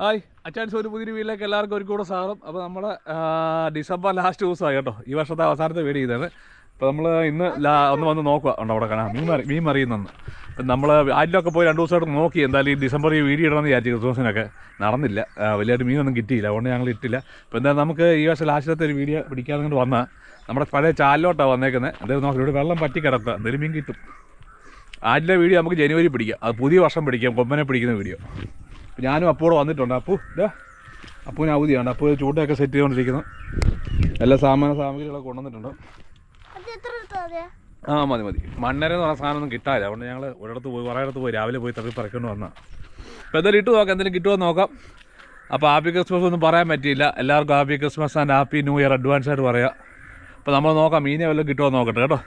Hi. അച്ചാൻസ് ഒരു പുതിയ വീട്ടിലേക്ക് എല്ലാവർക്കും ഒരു കൂടെ സാറും അപ്പോൾ നമ്മുടെ ആ, ഡിസംബർ ലാസ്റ്റ് ദിവസമായി കേട്ടോ. ഈ വർഷത്തെ അവസാനത്തെ വീട് ചെയ്തത് അപ്പോൾ നമ്മൾ ഇന്ന് ഒന്ന് വന്ന് നോക്കുക ഉണ്ടോ അവിടെ കാണാം? മീൻ മറി മീൻ മറിയുന്നെന്ന്. നമ്മൾ ആറ്റിലൊക്കെ പോയി രണ്ട് ദിവസമായിട്ട് നോക്കി. എന്തായാലും ഈ ഡിസംബർ ഈ വീഡിയോ ഇടണമെന്ന് വിചാരിച്ചു ക്രിസ്മസിനൊക്കെ നടന്നില്ല. വലിയായിട്ട് മീനൊന്നും കിട്ടിയില്ല. അതുകൊണ്ട് ഞങ്ങൾ ഇട്ടില്ല. അപ്പോൾ എന്തായാലും നമുക്ക് ഈ വർഷം ലാസ്റ്റിലത്തെ ഒരു വീഡിയോ പിടിക്കാതെ കൊണ്ട് വന്നാൽ നമ്മുടെ പഴയ ചാലിലോട്ടാണ് വന്നേക്കുന്നത് എന്തായാലും നോക്കാം ഇവിടെ വെള്ളം പറ്റി കിടക്കുക എന്തെങ്കിലും മീൻ കിട്ടും. ആരിലെ വീഡിയോ നമുക്ക് ജനുവരി പിടിക്കാം. അത് പുതിയ വർഷം പിടിക്കാം. കൊമ്പനെ പിടിക്കുന്ന വീഡിയോ. ഞാനും അപ്പൂടെ വന്നിട്ടുണ്ട്. അപ്പു ഇതാ അപ്പൂന് അവധിയാണ് അപ്പോൾ ചൂട്ടയൊക്കെ സെറ്റ് ചെയ്തുകൊണ്ടിരിക്കുന്നു എല്ലാ സാമാന സാമഗ്രികളൊക്കെ കൊണ്ടുവന്നിട്ടുണ്ട്? ആ മതി മതി. മണ്ണര എന്ന് പറഞ്ഞ സാധനം ഒന്നും കിട്ടാനില്ല അതുകൊണ്ട് ഞങ്ങൾ ഒരിടത്ത് പോയി കുറേ ഇടത്ത് പോയി രാവിലെ പോയി തപ്പി പറിക്കൊണ്ട് വന്നാൽ അപ്പോൾ എന്തായാലും ഇട്ട് നോക്കാം. എന്തെങ്കിലും കിട്ടുമോ എന്ന് നോക്കാം. അപ്പോൾ ഹാപ്പി ക്രിസ്മസ് ഒന്നും പറയാൻ പറ്റിയില്ല. എല്ലാവർക്കും happy Christmas and happy new year advance ആയിട്ട് പറയാം. അപ്പോൾ നമ്മൾ നോക്കാം മീനെ വല്ലതും കിട്ടുമോ എന്ന് നോക്കട്ടെ കേട്ടോ.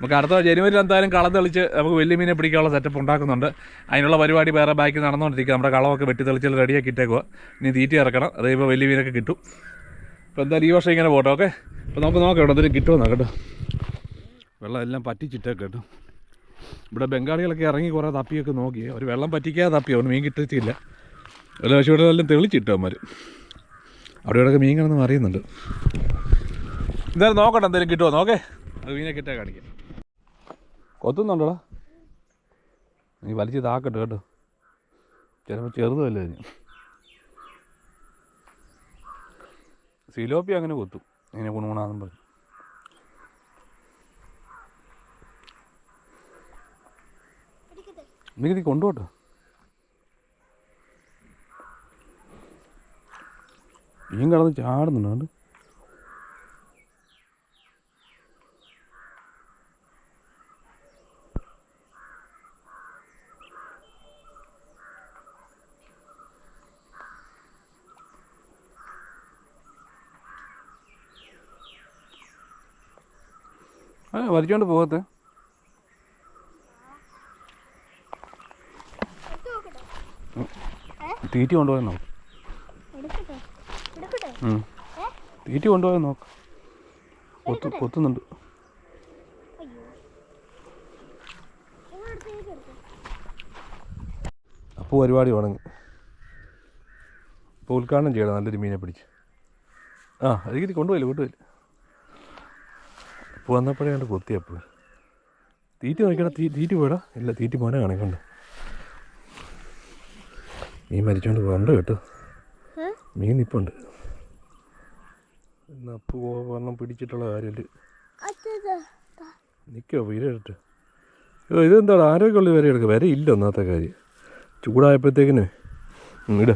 നമുക്ക് അടുത്ത ജനുവരി എന്തായാലും കളം തെളിച്ച് നമുക്ക് വലിയ മീനെ പിടിക്കാനുള്ള സെറ്റപ്പ് ഉണ്ടാക്കുന്നുണ്ട്. അതിനുള്ള പരിപാടി വേറെ ബാക്കി നടന്നുകൊണ്ടിരിക്കുക നമ്മുടെ കളമൊക്കെ വെട്ടി തെളിച്ചിൽ റെഡിയാക്കി ഇട്ടേക്കുക ഇനി തീറ്റി ഇറക്കണം. അത് കഴിയുമ്പോൾ വലിയ മീനൊക്കെ കിട്ടും. അപ്പോൾ എന്തായാലും ഈ വർഷം ഇങ്ങനെ പോട്ടെ ഓക്കെ? അപ്പോൾ നമുക്ക് നോക്കാം ഇവിടെ എന്തെങ്കിലും കിട്ടുമോ കേട്ടോ. വെള്ളം എല്ലാം പറ്റിച്ചിട്ടൊക്കെ കേട്ടോ. ഇവിടെ ബംഗാളികളൊക്കെ ഇറങ്ങി കുറേ തപ്പിയൊക്കെ നോക്കി. അവർ വെള്ളം പറ്റിക്കാതെ തപ്പി അവന് മീൻ കിട്ടിയില്ല ഒരു പക്ഷേ ഇവിടെ എല്ലാം തെളിച്ചിട്ടു അവന്മാർ അവിടെ ഇവിടെയൊക്കെ മീൻ കിടന്ന് അറിയുന്നുണ്ട് എന്തായാലും നോക്കട്ടെ എന്തെങ്കിലും കിട്ടുമോ നോക്കേ അത് മീനെ കിട്ടാൻ കാണിക്കാം. കൊത്തുന്നുണ്ടോടാ? നീ വലിച്ച് താക്കട്ടെ കേട്ടോ. ചിലപ്പോൾ ചെറുതല്ലേ സിലോപ്പി അങ്ങനെ കൊത്തും. ഇങ്ങനെ ഗുണഗുണാന്നും പറഞ്ഞു. നീ കൊണ്ടുപോട്ടോ? മീൻ കിടന്ന് ചാടുന്നുണ്ട് ആ വലിച്ചോണ്ട് പോകത്തെ. തീറ്റി കൊണ്ടുപോയി നോക്ക്? തീറ്റി കൊണ്ടുപോയി നോക്ക്. കൊത്തു കൊത്തുന്നുണ്ട് അപ്പോൾ പരിപാടി തുടങ്ങി. ഇപ്പോൾ ഉദ്ഘാടനം ചെയ്യണം. നല്ലൊരു മീനെ പിടിച്ച്. ആ അതിലേക്ക് കൊണ്ടുപോയില്ല കൊണ്ടുപോയില്ല? അപ്പോൾ വന്നപ്പോഴേ കണ്ട് കൊത്തി അപ്പോൾ തീറ്റി നോക്കിയടാ തീ തീറ്റി പോയടാ. ഇല്ല തീറ്റി മോനെ കണ്ട് മീൻ മരിച്ചോണ്ട് പോകണ്ട കേട്ടോ? മീൻ നിപ്പുണ്ട്. അപ്പ് പറഞ്ഞ പിടിച്ചിട്ടുള്ള കാര്യമില്ല. നിൽക്കോ വീരെടുത്ത് ഇതെന്താണ് ആരോഗ്യമുള്ള വരെ എടുക്കുക വരെ ഇല്ല ഒന്നാമത്തെ കാര്യം. ചൂടായപ്പോഴത്തേക്കിന് ഇട്.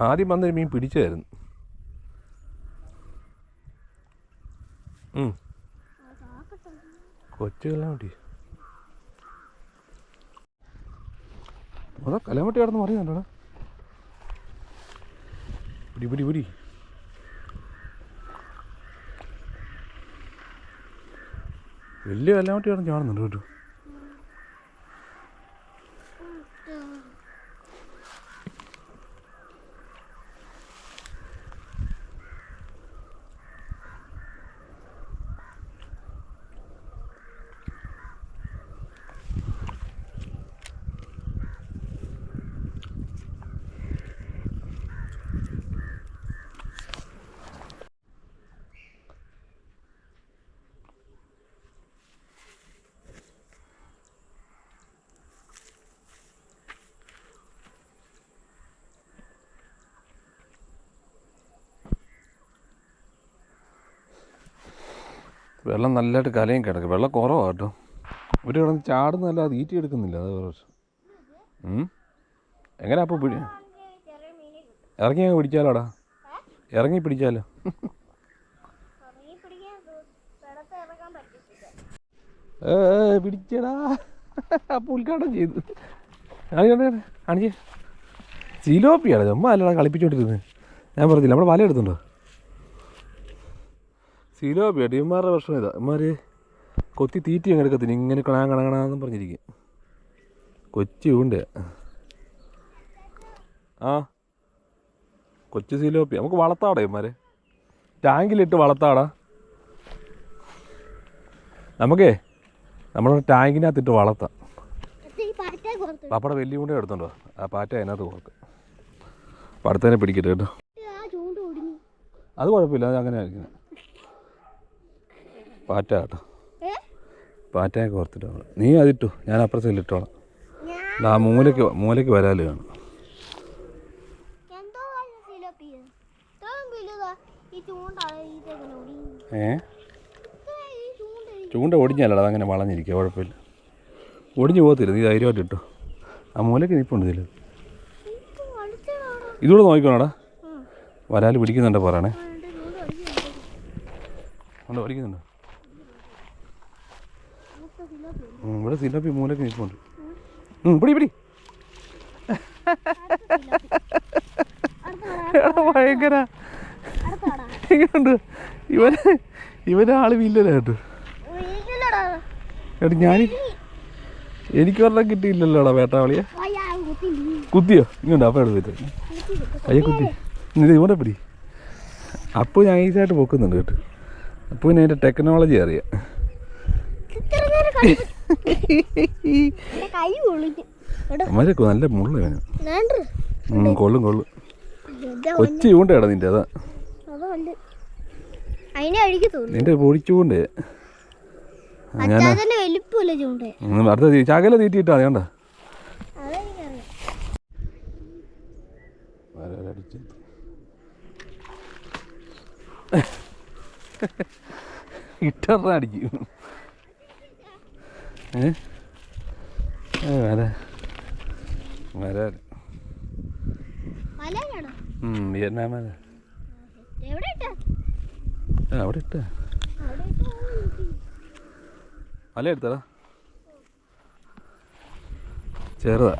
ആദ്യം വന്നൊരു മീൻ പിടിച്ചായിരുന്നു ഉം. കൊച്ചുകളാൻ അതോ കലാമട്ടി കിടന്ന് പുടി പിടി പിടി പിടി. വലിയ കലാമട്ടി കിടന്ന് ചാടുന്നുണ്ട് കേട്ടോ. വെള്ളം നല്ലതായിട്ട് കലയും കിടക്കും. വെള്ളം കുറവാണ് കേട്ടോ. ഒരു കിടന്ന് ചാടുന്നല്ല അത് ഈറ്റി എടുക്കുന്നില്ല അത് പ്രശ്നം. എങ്ങനെ അപ്പോൾ പിടി. ഇറങ്ങി അങ്ങ് പിടിച്ചാലോടാ? ഇറങ്ങി പിടിച്ചാലോ. ഏ പിടിച്ചടാ. അപ്പോൾ ഉദ്ഘാടനം ചെയ്തു. കാണിക്കണ്ടേ കാണിച്ചേ. സിലോപ്പിയാണ് ചുമ്മാ അല്ലടാ കളിപ്പിച്ചോണ്ടിരുന്നത് ഞാൻ പറഞ്ഞില്ല നമ്മുടെ വല എടുത്തുണ്ടോ? സിലോപ്പിയ ടീമാരുടെ പ്രശ്നം ഇതാ. ഇമാര് കൊത്തി തീറ്റി അങ്ങനെ എടുക്കത്തിന് ഇങ്ങനെ കണാ കണകണാന്നും പറഞ്ഞിരിക്കും. കൊച്ചു ഉണ്ട് ആ കൊച്ചു സീലോപ്പി നമുക്ക് വളർത്താടാ ഇമാരെ ടാങ്കിലിട്ട് വളർത്താടാ. നമുക്കേ നമ്മുടെ ടാങ്കിനകത്തിട്ട് വളർത്താം. പാപ്പയുടെ വലിയ കൂടെ എടുത്തുണ്ടോ ആ പാറ്റ അതിനകത്ത് കൊടുക്ക് അപ്പം അടുത്തതിനെ പിടിക്കട്ടെ കേട്ടോ അത് കുഴപ്പമില്ല അത് അങ്ങനെ ആയിരിക്കും പാറ്റ കേട്ടോ പാറ്റയെ കോർത്തിട്ടാണ് നീ അതിട്ടു. ഞാൻ അപ്പുറത്ത് ഇട്ടോളാം ദാ മൂലയ്ക്ക് മൂലയ്ക്ക് വരാൽ കാണും. ഒടിഞ്ഞല്ലോ ഏ? ചൂണ്ട ഒടിഞ്ഞല്ലടാ അതങ്ങനെ വളഞ്ഞിരിക്കുക കുഴപ്പമില്ല. ഒടിഞ്ഞു പോകത്തില്ല നീ ധൈര്യമായിട്ട് ഇട്ടു. ആ മൂലയ്ക്ക് നിൽപ്പുണ്ട് ഇതിൽ? ഇതുകൂടെ നോക്കിക്കോണടാ. വരാൽ പിടിക്കുന്നുണ്ടോ പറയണേ. ഉണ്ടോ പിടിക്കുന്നുണ്ട് ഇവിടെ സിലാപ്പി മൂലയ്ക്ക് നിൽപ്പുണ്ട്. പിടി പിടി. ഭയങ്കര. എങ്ങനെയുണ്ട് ഇവന് ഇവനാൾ വില്ലനാ കേട്ടോ. എടി ഞാൻ എനിക്ക് ഒരെണ്ണം കിട്ടിയില്ലല്ലോടാ വേട്ടാവളിയെ. കുത്തിയോ? ഇങ്ങോട്ട് അപ്പം എടുത്ത് വെച്ചേ കുത്തിയില്ല. അയ്യ കുത്തി. എന്നിട്ട് ഇവിടെ പിടി. അപ്പോൾ ഞാൻ ഈസായിട്ട് പൊക്കുന്നുണ്ട് കേട്ടോ. അപ്പോൾ പിന്നെ ടെക്നോളജി അറിയാം. നല്ല മുള്ള വേണം. കൊള്ളും കൊള്ളും. കൊച്ചു ചൂണ്ടയാടാ നിന്റെ അതാ. നിന്റെ പൊടിച്ചൂണ്ടേ അഴുകി തോന്നുന്നു. നിന്റെ പൊടിച്ചുകൊണ്ട് വരാ. വിയറ്റ്നാം അവിടെ ഇട്ട. അല എടുത്തടാ. ചെറുതാ.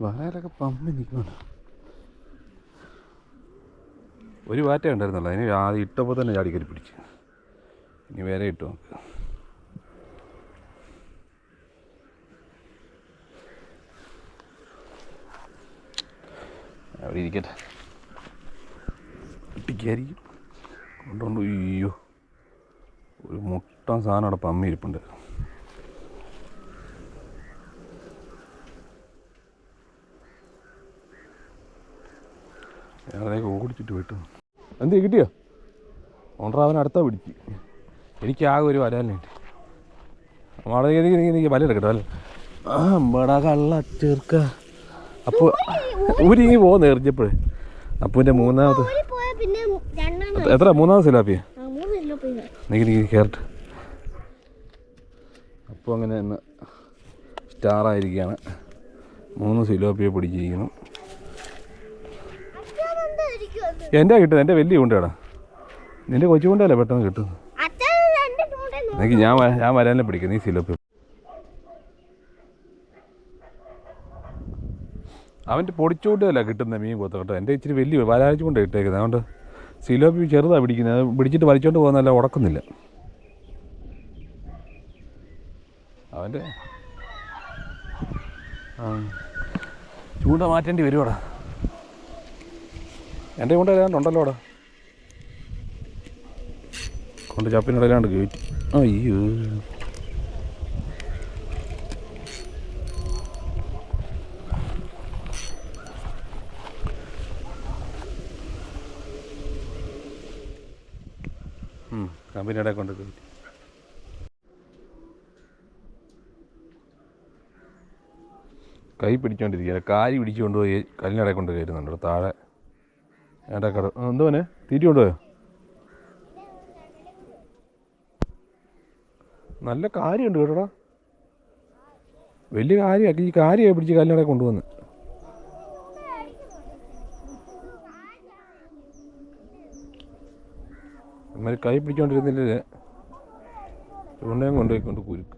ആ, പമ്പ് നിൽക്കുന്നുണ്ട് ഒരു വാറ്റ ഉണ്ടായിരുന്നല്ലോ അതിന് ആദ്യം ഇട്ടപ്പോൾ തന്നെ ചാടിക്കരി പിടിച്ചു. ഇനി വേറെ ഇട്ടു നമുക്ക് അവിടെ ഇരിക്കട്ടെ. ഇട്ടിക്കായിരിക്കും കൊണ്ടുകൊണ്ട് അയ്യോ. ഒരു മുട്ട സാധനം അവിടെ പമ്മി ഇരിപ്പുണ്ട്. ഞാനതേക്ക് ഓടിച്ചിട്ട് വിട്ടു എന്ത് കിട്ടിയോ? ഓണ്ടറാവൻ അടുത്താ പിടിച്ച് എനിക്ക് ആകെ ഒരു വരാനുണ്ട് വളരെ വല എടുക്കട്ടെ വല. അമ്പടാ കള്ള ചെറുക്ക. അപ്പോൾ ഊരി പോകുന്ന എറിഞ്ഞപ്പോഴേ. അപ്പൂന്റെ മൂന്നാമത് എത്ര? മൂന്നാമത് സിലാപ്പിയ ആ, മൂന്ന് കിലോ പോയി നീ നീ കയറട്ടെ അപ്പോൾ അങ്ങനെ ഇന്ന് സ്റ്റാറായിരിക്കുകയാണ് മൂന്ന് സിലോപ്പിയെ പിടിച്ചിരിക്കുന്നു. എന്റെ കിട്ടുന്നത് എന്റെ വലിയ ഉണ്ടാടാ നിന്റെ കൊച്ചു കൊണ്ടല്ലേ പെട്ടെന്ന് കിട്ടുന്നത് എനിക്ക് ഞാൻ ഞാൻ വരാനെ പിടിക്കുന്നു? ഈ സിലോപ്പി. അവന്റെ പൊടിച്ചോട്ടല്ല കിട്ടുന്ന മീൻ കൊത്ത കേട്ടോ എന്റെ ഇച്ചിരി വലിയ വരാഴ്ച കൊണ്ട് ഇട്ടേക്കുന്നത് അതുകൊണ്ട് സിലോപ്പി ചെറുതാണ് പിടിക്കുന്നത് പിടിച്ചിട്ട് വലിച്ചോണ്ട് പോകുന്നല്ല ഉടക്കുന്നില്ല. അവന്റെ ചൂണ്ട മാറ്റേണ്ടി വരുവാടാ. എന്റെ കൊണ്ട് ഏതാണ്ടുണ്ടല്ലോ അവിടെ കൊണ്ട് ചപ്പിനിടയിലാണ്ട് കയറ്റി അയ്യോ. കമ്പനിയുടെ കൊണ്ട് കയറ്റി കൈ പിടിച്ചോണ്ടിരിക്കുക കാരി പിടിച്ചുകൊണ്ട് പോയി കല്ലിനടയിൽ കൊണ്ട് കയറ്റുന്നുണ്ട് ഇവിടെ താഴെ. ഏട്ടാ കട എന്തോനെ തീറ്റി കൊണ്ടുപോയോ? നല്ല കാര്യമുണ്ട് കേട്ടോടാ. വലിയ കാര്യമാക്കി ഈ കാര്യമായി പിടിച്ച് കല്ലിനടയിൽ കൊണ്ടുവന്ന്. കൈ പിടിച്ചോണ്ടിരുന്നില്ലേ? ചൂണ്ടയും കൊണ്ടുപോയി കൊണ്ട് കുരുക്ക്.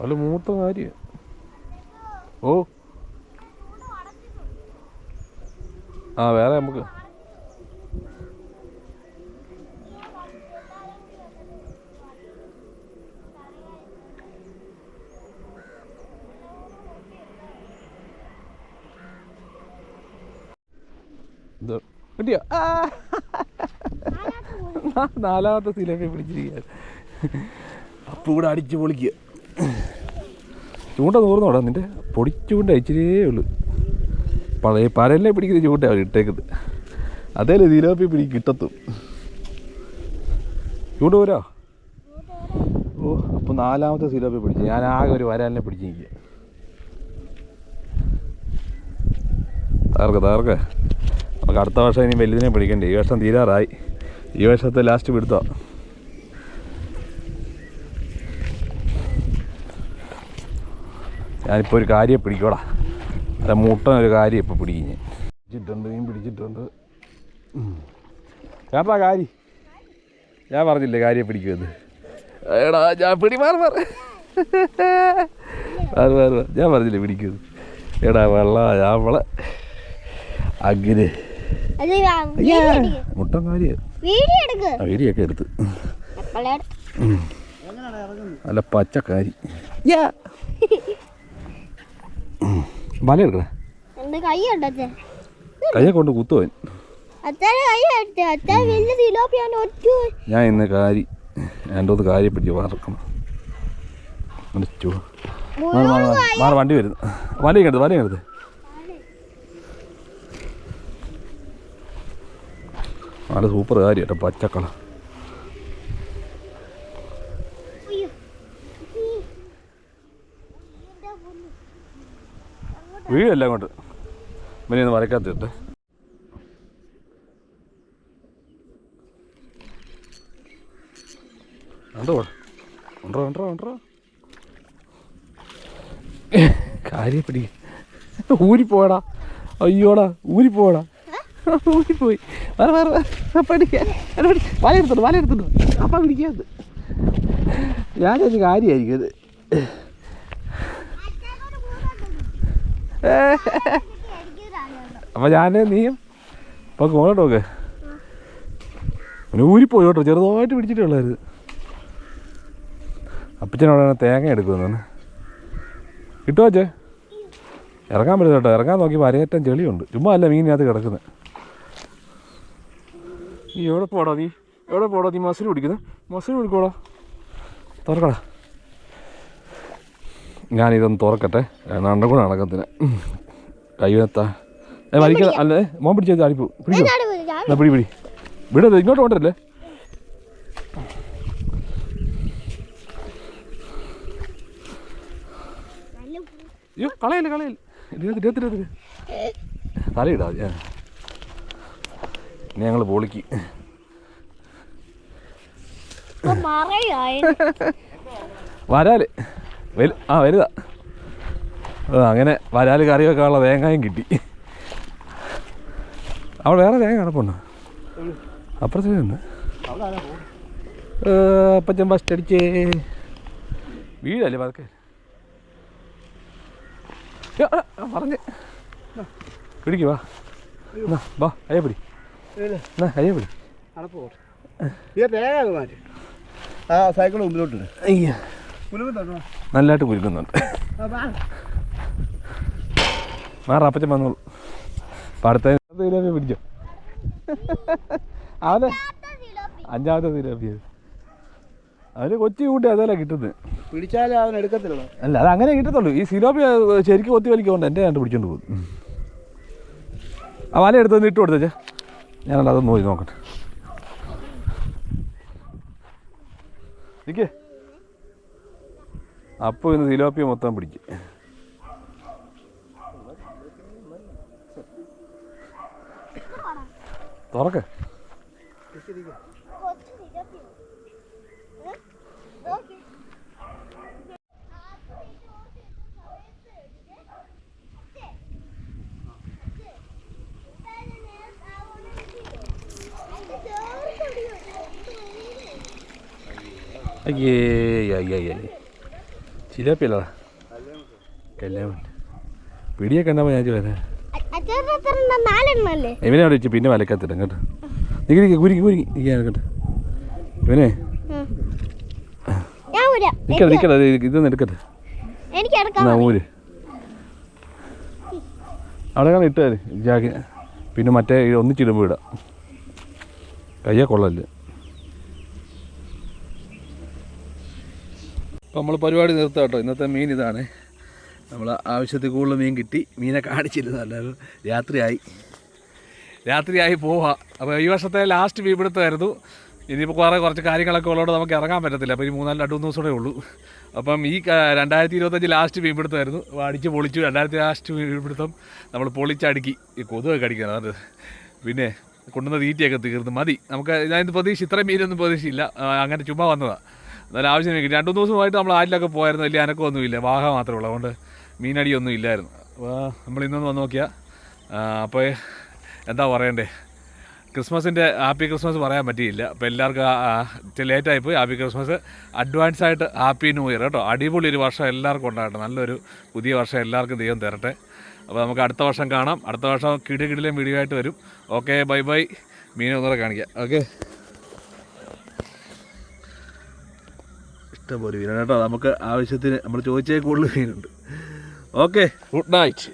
അവൾ മൂത്ത കാര്യം ഓ. ആ വേറെ നമുക്ക്. നാലാമത്തെ സിലൊക്കെ പിടിച്ചിരിക്കുക അപ്പം അടിച്ചു അടിച്ച് പൊളിക്കുക. ചൂണ്ട നൂർന്നോടാ നിന്റെ പൊടിച്ചൂണ്ട ഇച്ചിരിയേ ഉള്ളു. പഴയ പരല്ലേ പിടിക്കുന്ന ചൂണ്ടയാണ് ഇട്ടേക്കുന്നത്. അതേ ഇതിലോപ്പി പിടി കിട്ടത്തും. ചൂണ്ട പോരാ. ഓ അപ്പോൾ നാലാമത്തെ സിലോപ്പി പിടിച്ചു. ഞാൻ ആകെ ഒരു വരാലിനെ പിടിച്ചു നിൽക്കുക താർക്ക താർക്ക. നമുക്ക് അടുത്ത വർഷം ഇനി വലുതിനെ പിടിക്കണ്ടേ? ഈ വർഷം തീരാറായി. ഈ വർഷത്തെ ലാസ്റ്റ് പിടുത്തോ. ഞാനിപ്പോൾ ഒരു കാര്യം പിടിക്കോടാ. അല്ല മുട്ടൻ ഒരു കാര്യം ഇപ്പോൾ പിടിക്കും ഞാൻ പിടിച്ചിട്ടുണ്ട് മീൻ പിടിച്ചിട്ടുണ്ട്. ചേട്ടാ കാരി ഞാൻ പറഞ്ഞില്ലേ കാര്യം പിടിക്കുമെന്ന്. എടാ ഞാൻ പിടി മാറി മാറി. മാറി മാറി. ഞാൻ പറഞ്ഞില്ലേ പിടിക്കുമെന്ന്. എടാ വെള്ള ഞാൻ വള അങ്ങനെ മുട്ട മുട്ടൻ കാര്യം. വീടിയൊക്കെ എടുത്ത്. അല്ല നല്ല പച്ചക്കാരി വല എടുക്കണേ കയ്യെ കൊണ്ട് കുത്തുവൻ ഞാൻ ഇന്ന് കാരി എന്റെ ഒന്ന് കാര്യം പിടിച്ച് ചൂ. മാറി വണ്ടി വരുന്നു. വലയും കെടുത്ത് വലയും കെടുത്ത് നല്ല സൂപ്പർ കാര്യം കേട്ടോ പച്ചക്കള അയ്യോ വീഴല്ല അങ്ങോട്ട്. പിന്നെ ഒന്ന് വരക്കാത്തിട്ട് കണ്ടോ ഉണ്ടോ? ഉണ്ടോ ഉണ്ടോ കാര്യം പിടി. ഊരിപ്പോടാ അയ്യോടാ ഊരിപ്പോടാ ഊരിപ്പോയി വേറെ വേറെ പഠിക്കാൻ വല എടുത്തോണ്ട് വല എടുത്തോണ്ട്. അപ്പം പിടിക്കാത് ഞാൻ കാര്യമായിരിക്കും അത് അപ്പം ഞാൻ നീയും അപ്പൊ കോളോട്ട് നോക്ക്. ഊരിപ്പോയി കേട്ടോ ചെറുതായിട്ട് പിടിച്ചിട്ടേ ഉള്ളായിരുന്നു അപ്പച്ചനോടാണ് തേങ്ങ എടുക്കുന്നത് കിട്ടുമോ അച്ഛേ? ഇറങ്ങാൻ പറ്റില്ല കേട്ടോ ഇറങ്ങാൻ നോക്കി അരയേറ്റം ചെളിയുണ്ട്. ചുമ്മാ അല്ല മീനിനകത്ത് കിടക്കുന്നത് നീ എവിടെ പോടാ നീ? എവിടെ പോടാ നീ? മസിൽ പിടിക്കുന്നത് മസിൽ പിടിക്കോടാ. തുറക്കടാ. ഞാനിതൊന്ന് തുറക്കട്ടെ. നടക്കൂടെ കൂടെ നടക്കത്തിന്. കൈവത്താ വലിക്ക അല്ലേ മോൻ പിടിച്ച ചാടിപ്പോ. പിടിക്കോ? എന്നാ പിടി പിടി. വിടത് ഇങ്ങോട്ട് കൊണ്ടല്ലേ അയ്യോ കളയല്ല കളയല്ല. ഇരുപത്തി ഇരുപത്തി ഇരുപത്തി തലയിടാ ഇനി ഞങ്ങൾ പൊളിക്ക്. വരാൽ. വലു ആ വലുതാ. അങ്ങനെ വരാൽ കറിയൊക്കെ വെക്കാനുള്ള തേങ്ങയും കിട്ടി. അവിടെ വേറെ തേങ്ങ കിടപ്പുണ്ട്? അപ്പുറത്ത് നിന്ന് അപ്പച്ചൻ ഫസ്റ്റ് അടിച്ചേ വീടല്ലേ പതുക്കെ? പറഞ്ഞ്. പിടിക്ക് വാ. വാ അയ്യ പിടി. അയ്യ പിടി. ആ സൈക്കിൾ മുമ്പിലോട്ടുണ്ട് അയ്യ. നല്ലതായിട്ട് പുലുക്കുന്നുണ്ട് മാറ അപ്പച്ചൻ വന്നോളൂ. പാടത്തെ പിടിച്ചോ. അവനെ അഞ്ചാമത്തെ തീരാപ്പി അവന് കൊച്ചി കൂട്ടി അതല്ല കിട്ടുന്നത്. പിടിച്ചാലേ അവൻ എടുക്കത്തില്ല അല്ല അത് അങ്ങനെ കിട്ടത്തുള്ളൂ. ഈ സിലോപ്പി ശരിക്കും കൊത്തി വലിക്കൊണ്ട് എന്റെ കണ്ട് പിടിച്ചോണ്ട് പോകും. ആ വല എടുത്തൊന്ന് ഇട്ട് കൊടുത്തേ ഞാനത് അതൊന്ന് പോയി നോക്കട്ടെ. നിൽക്കേ അപ്പോൾ ഇന്ന് സിലോപ്പിയ മൊത്തം പിടിക്കും. തുറക്ക്. അയ്യേ അയ്യേ അയ്യേ. സിലോപ്പിയല്ലടാ കല്യാണം പിടിയൊക്കെ ഉണ്ടാകുമ്പോൾ ഞാൻ ചോദിച്ചത് ഇവനെ അവിടെ വെച്ച് പിന്നെ വലക്കത്തിട്ട് കേട്ടോ. നിക്ക് കുരുങ്ങി കുരുങ്ങി നിൽക്കാൻ കേട്ടോ ഇവനെ. നിൽക്കട്ടെ നിൽക്കട്ടെ ഇതൊന്നും എടുക്കട്ടെ. എന്നാ ഊര്. അവിടെ കാണാൻ ഇട്ടാൽ ജാക്കി. പിന്നെ മറ്റേ ഒന്നിച്ചിടുമ്പോൾ ഇടാം. കയ്യാ കൊള്ളല്ലേ അപ്പോൾ നമ്മൾ പരിപാടി നിർത്താം കേട്ടോ. ഇന്നത്തെ മീൻ ഇതാണ്. നമ്മൾ ആവശ്യത്തിൽ കൂടുതൽ മീൻ കിട്ടി. മീനെ കാണിച്ചിരുന്നല്ല രാത്രിയായി. രാത്രിയായി പോവാ. അപ്പോൾ ഈ വർഷത്തെ ലാസ്റ്റ് മീൻ പിടുത്തമായിരുന്നു. ഇനിയിപ്പോൾ കുറേ കുറച്ച് കാര്യങ്ങളൊക്കെ ഉള്ളതുകൊണ്ട് നമുക്ക് ഇറങ്ങാൻ പറ്റത്തില്ല. അപ്പോൾ ഈ മൂന്നാൽ രണ്ട് മൂന്ന് ദിവസമേ ഉള്ളൂ. അപ്പം ഈ രണ്ടായിരത്തി ഇരുപത്തഞ്ച് ലാസ്റ്റ് മീൻ പിടുത്തമായിരുന്നു. അപ്പോൾ അടിച്ച് പൊളിച്ചു. രണ്ടായിരത്തി ലാസ്റ്റ് മീൻ പിടുത്തം നമ്മൾ പൊളിച്ചടുക്കി. ഈ കൊതുകൊക്കെ അടിക്കണം. അത് പിന്നെ കൊണ്ടുവന്ന തീറ്റയൊക്കെ തീർന്നു. മതി. നമുക്ക് ഞാൻ പ്രതീക്ഷ ഇത്രയും മീനൊന്നും പ്രതീക്ഷയില്ല അങ്ങനെ ചുമ്മാ വന്നതാണ് എന്നാലും ആവശ്യം കിട്ടി രണ്ടു ദിവസമായിട്ട് നമ്മൾ ആറ്റിലൊക്കെ പോയായിരുന്നു. വലിയ അനക്കമൊന്നുമില്ല. വാഹ മാത്രമേ ഉള്ളൂ. അതുകൊണ്ട് മീനടിയൊന്നും ഇല്ലായിരുന്നു. അപ്പോൾ നമ്മൾ ഇന്നൊന്ന് വന്ന് നോക്കിയാൽ അപ്പോൾ എന്താ പറയണ്ടേ? ക്രിസ്മസിന്റെ ഹാപ്പി ക്രിസ്മസ് പറയാൻ പറ്റിയില്ല. അപ്പോൾ എല്ലാവർക്കും ലേറ്റായി പോയി ഹാപ്പി ക്രിസ്മസ്. അഡ്വാൻസ് ആയിട്ട് ഹാപ്പി ന്യൂ ഇയർ കേട്ടോ. അടിപൊളി ഒരു വർഷം എല്ലാവർക്കും ഉണ്ടാകട്ടെ. നല്ലൊരു പുതിയ വർഷം എല്ലാവർക്കും ദൈവം തരട്ടെ. അപ്പോൾ നമുക്ക് അടുത്ത വർഷം കാണാം. അടുത്ത വർഷം കിടി കിടിലും വീഡിയോ ആയിട്ട് വരും. Okay bye bye. മീനെ ഒന്നുകൂടെ കാണിക്കാം. ഓക്കെ. ഇഷ്ടംപോലെ മീനാണ് കേട്ടോ നമുക്ക് ആവശ്യത്തിന് നമ്മൾ ചോദിച്ചേ കൂടുതൽ മീനുണ്ട്. ഓക്കെ. Good night